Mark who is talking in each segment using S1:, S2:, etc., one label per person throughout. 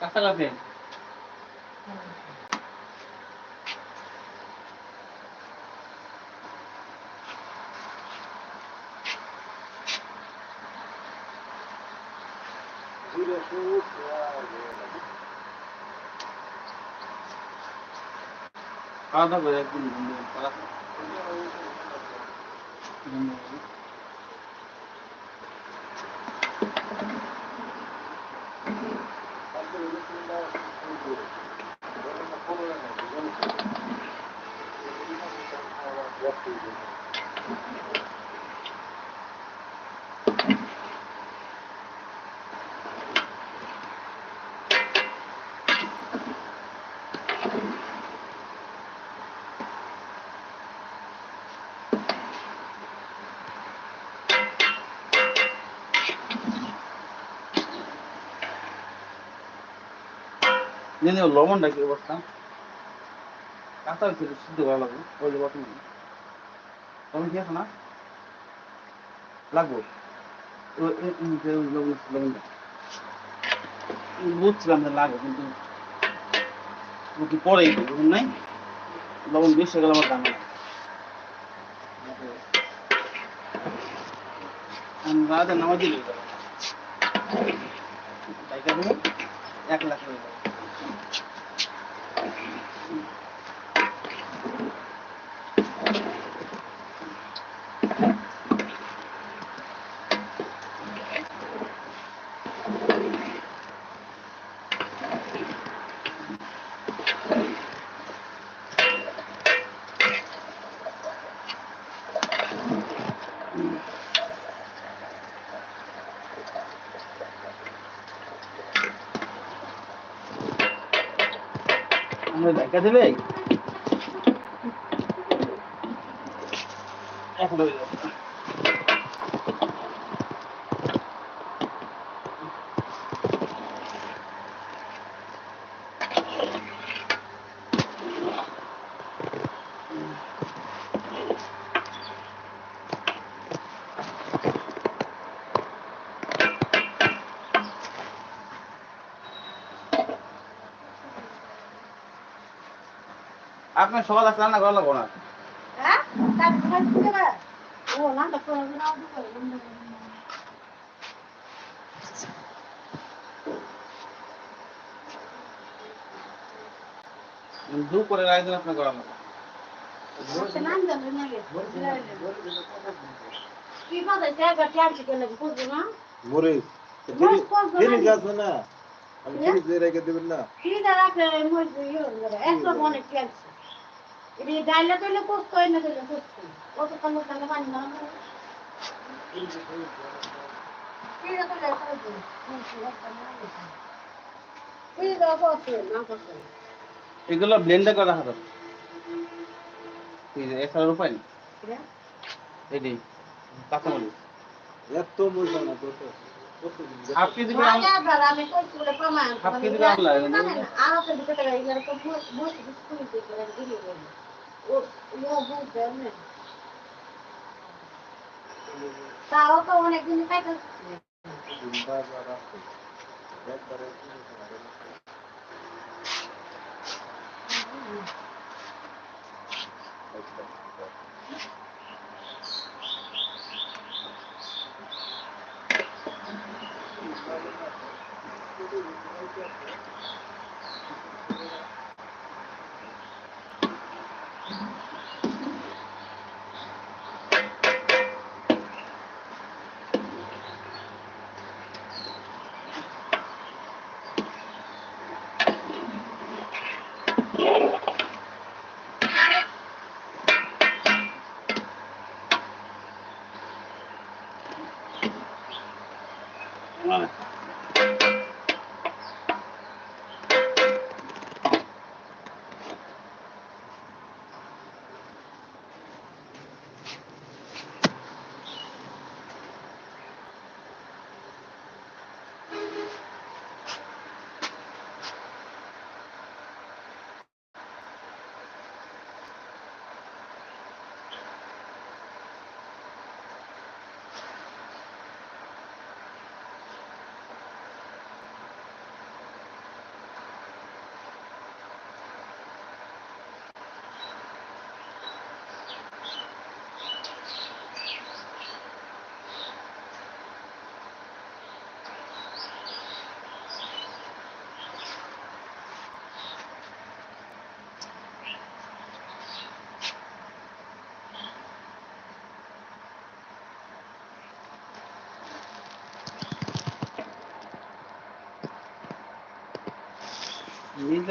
S1: কাঁচা লাগবে খাওয়া দাওয়া করে একদিন করা నేను লবণটা কি অবস্থা কাঁচা হয়েছিল সিদ্ধ করা লাগবে ওই যে বটন লবণ কি না লাগবো বুঝছিলাম যে লাগবে কিন্তু বুঝুন নাই লবণ আমার দাম রাতে নামাজ দিলে এক লাখ আমরা দেখা দেবে এখন আপনার সকাল আসলে রান্না করা লাগবো না?
S2: হ্যাঁ? কাজ কাজ ও না তো করে না ও করে
S1: দু করে রাখবেন আপনার করা লাগবে
S2: না কেন
S3: মরিচ আমি? রেখে দেবেন
S2: রাখলে একশো মনে এটি ডাইলে তৈলে পোস্ত না তৈলে পোস্ত। কত কালো কালো পানি না ফ্রিজে তৈলে করে না কত
S1: এগুলো ব্লেন্ডার করে রাখা যাবে এই যে এছাড়া উপায় নেই এটাই কাঁচামরিচ।
S3: এত মজা না তো তো। কতদিন দেখো।
S1: হাফ কেজি করে আমি
S2: কইছি বলে প্রমাণ।
S1: হাফ কেজি করে আমলা এনে
S2: আর তো দুটো টাকা এগুলো তো দিয়ে করে দিলি বলে ও ও বুঝতে না তাও তো অনেক দিন খাইতে
S3: জিন্দাবাদ আছে।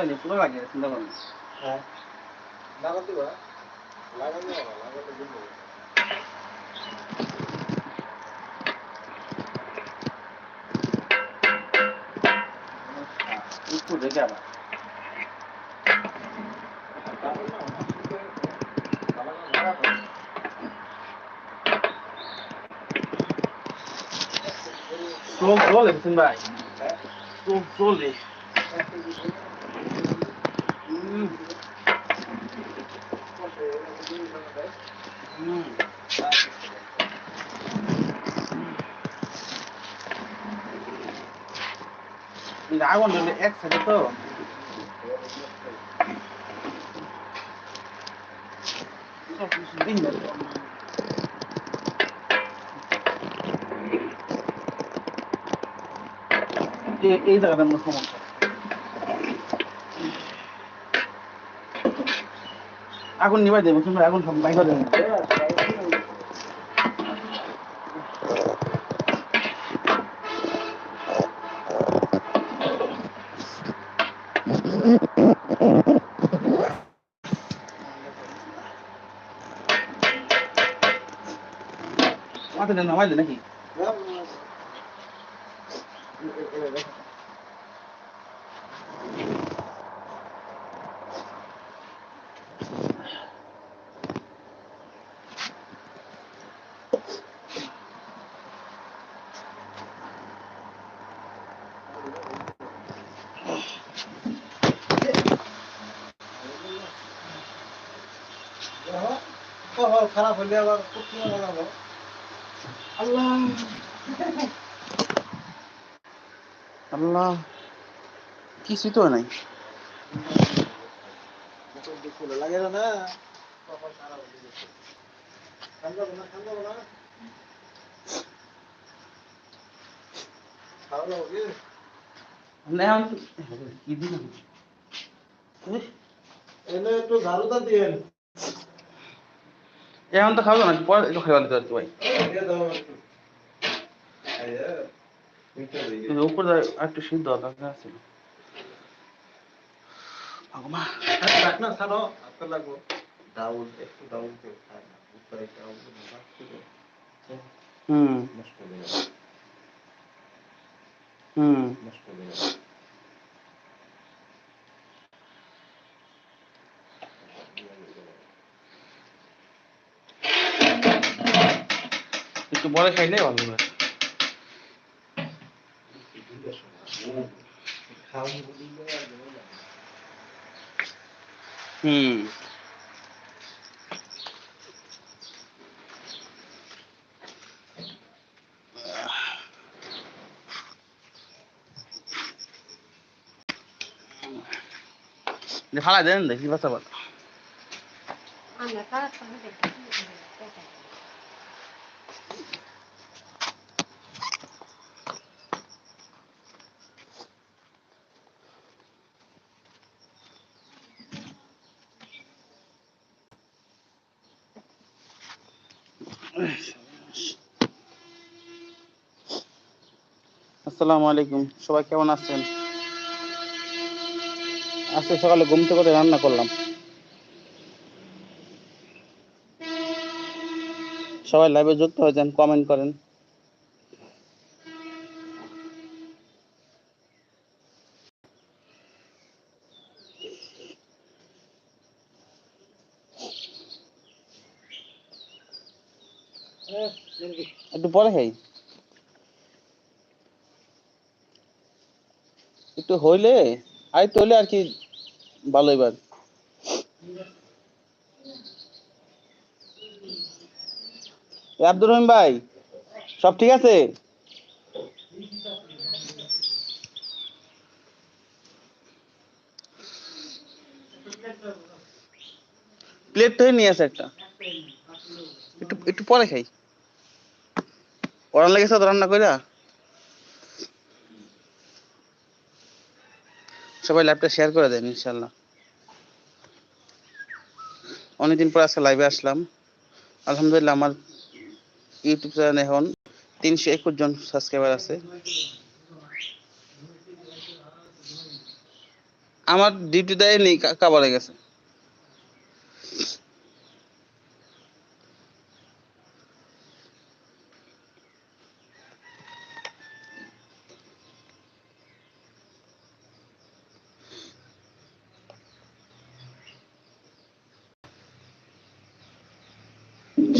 S1: নিজ জানি পুরো লাগে চিন্তা করেন
S3: হ্যাঁ। লাগাতে দিবা লাগাতে লাগাতে
S1: একটু দেখে আবার। এটা আগুন ধরলে একসাথে তো। এই জায়গাটা আমার সমস্যা। আগুন নিবাই দেবো তুমি আগুন সব বাইরে দেবেন মাথাটা নামাইলে নাকি?
S3: কপাল খারাপ হলে আবার লাগাবো।
S1: আল্লাহ। আল্লাহ কিছুই তো নাই।
S3: লাগে না না। কপাল খারাপ গেছে ঠান্ডা না ঠান্ডা না। খাওয়া দাওয়া
S1: না কি দিন
S3: এনে একটু ঝাড়ুটা দিয়েন
S1: এখন তো খাব না, পরে একটু খাইবা দিতে পারতো ভাই। উপরে একটু সিদ্ধ দরকার আছে।
S3: আরে রাখ না ছাড়ো
S1: হুম। হুম
S3: নষ্ট হয়ে যাবে
S1: একটু পরে খাইলে ভালো
S3: লাগে না।
S1: হুম ফালা দেন দেখি বাচ্চা বাচ্চা আসসালামু আলাইকুম। সবাই কেমন আছেন? আজকে সকালে ঘুম থেকে রান্না করলাম। সবাই লাইভে যুক্ত হয়েছেন কমেন্ট করেন। একটু পরে খাই। একটু হইলে আই তো হইলে আর কি ভালো এবার আব্দুর রহিম ভাই, সব ঠিক আছে? প্লেট তো নিয়ে আসে একটা। একটু একটু পরে খাই। ওরান লেগেছে তো রান্না কইরা? সবাই লাইভটা শেয়ার করে দেন, ইনশাল্লাহ। অনেকদিন পর আজকে লাইভে আসলাম। আলহামদুলিল্লাহ আমার ইউটিউব চ্যানেল এখন তিনশো একুশ জন সাবস্ক্রাইবার আছে। আমার ডিউটি দেয় নেই কাবারে গেছে।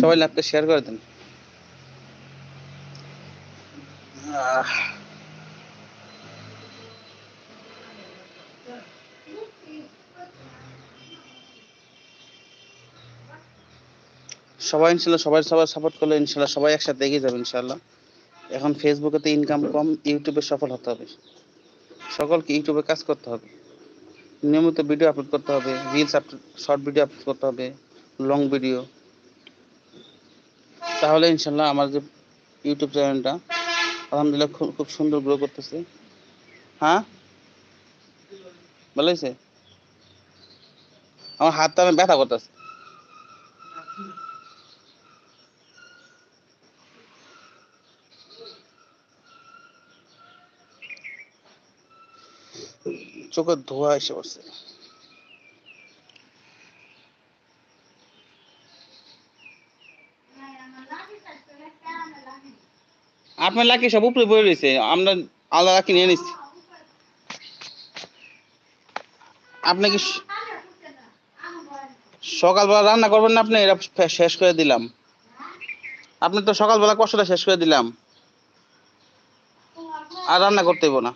S1: সবাই লাইভটা শেয়ার করে দেন। সবাই ইনশাল্লাহ সবাই সবাই সাপোর্ট করলে ইনশাল্লাহ সবাই একসাথে এগিয়ে যাবে ইনশাল্লাহ। এখন ফেসবুকেতে ইনকাম কম ইউটিউবে সফল হতে হবে। সকলকে ইউটিউবে কাজ করতে হবে। নিয়মিত ভিডিও আপলোড করতে হবে reels upload short video upload করতে হবে লং ভিডিও তাহলে ইনশাল্লাহ আমার যে ইউটিউব চ্যানেলটা, আলহামদুলিল্লাহ খুব সুন্দর গ্রো করতেছে। হ্যাঁ? ভালো হয়েছে? আমার হাতটা আমি ব্যথা করতেছে। চোখের ধোয়া এসে পড়ছে। আপনার লাকি সব উপরে বয়ে রয়েছে, আমরা আলাদা লাকি নিয়ে নিচ্ছি। আপনি কি সকালবেলা রান্না করবেন না আপনি? এটা শেষ করে দিলাম। আপনি তো সকালবেলা কষ্টটা শেষ করে দিলাম। আর রান্না করতে না।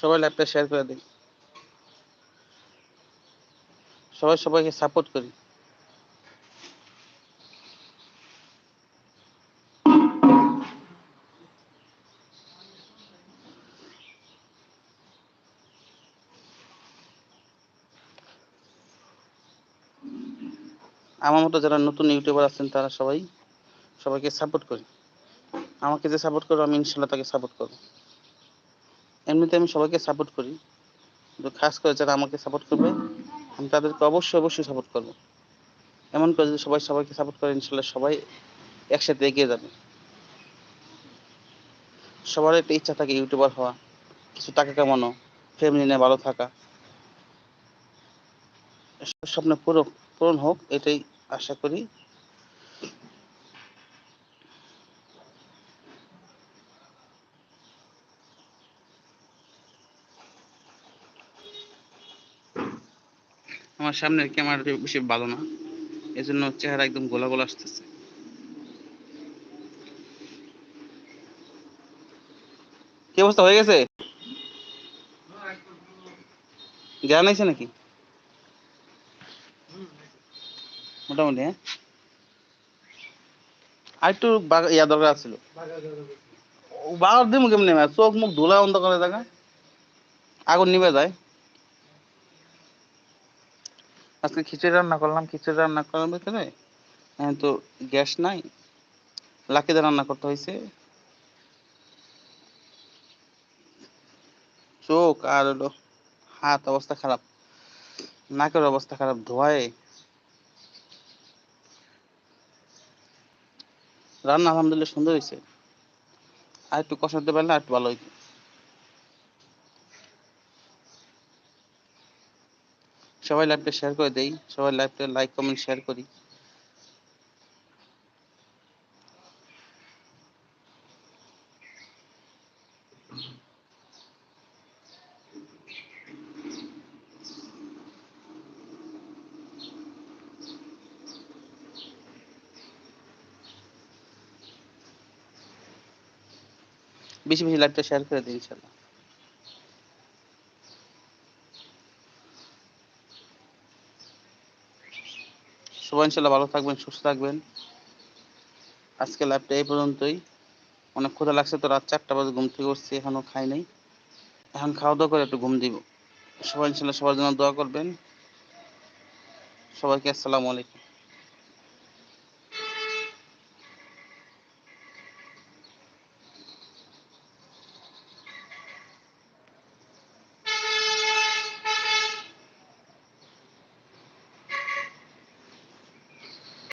S1: সবাই ল্যাপটা শেয়ার করে দিন। সবাই সবাইকে সাপোর্ট করি। আমার মতো যারা নতুন ইউটিউবার আছেন, তারা সবাই সবাইকে সাপোর্ট করি। আমাকে যে সাপোর্ট করবে আমি ইনশাল্লাহ তাকে সাপোর্ট করব। এমনিতে আমি সবাইকে সাপোর্ট করি। কিন্তু খাস করে যারা আমাকে সাপোর্ট করবে আমি তাদেরকে অবশ্যই অবশ্যই সাপোর্ট করব। এমন করে যদি সবাই সবাইকে সাপোর্ট করে, ইনশাল্লাহ সবাই একসাথে এগিয়ে যাবে। সবার একটা ইচ্ছা থাকে ইউটিউবার হওয়া, কিছু টাকা কামানো ফ্যামিলি নিয়ে ভালো থাকা। স্বপ্ন পুরো পূরণ হোক, এটাই আশা করি। আমার সামনের ক্যামেরাটা বেশি ভালো না। এজন্য চেহারা একদম গোলা গোলা আসতেছে। কি অবস্থা, হয়ে গেছে? জ্ঞান আছে নাকি? মোটামুটি হ্যাঁ? আর একটু ইয়া দরকার ছিল। বাগার দিম কেমনি চোখ মুখ ধুলা অন্ধ করে দেখা আগুন নিভে যায়। আজকে খিচুড়ি রান্না করলাম, খিচুড়ি রান্না করার ভিতরে তো গ্যাস নাই লাকিদা রান্না করতে হয়েছে চোখ আর হলো হাত অবস্থা খারাপ, নাকের অবস্থা খারাপ, ধোয়ায়। রান্না আলহামদুলিল্লাহ সুন্দর হয়েছে আর একটু কষাতে পারলে আর একটু ভালো হইতো। সবাই লাইভটা শেয়ার করে দেই, সবাই লাইভটা লাইক কমেন্ট শেয়ার করি। বেশি বেশি লাইভটা শেয়ার করে দিই, ইনশাল্লাহ। সবাই ইনশাল্লাহ ভালো থাকবেন, সুস্থ থাকবেন। আজকে লাইভটা এই পর্যন্তই। অনেক ক্ষুধা লাগছে তো, রাত চারটা বাজে ঘুম থেকে উঠছি, এখনও খাই নাই। এখন খাওয়া দাওয়া করে একটু ঘুম দিব। সবাই ইনশাল্লাহ সবার জন্য দোয়া করবেন। সবাইকে আসসালামু আলাইকুম।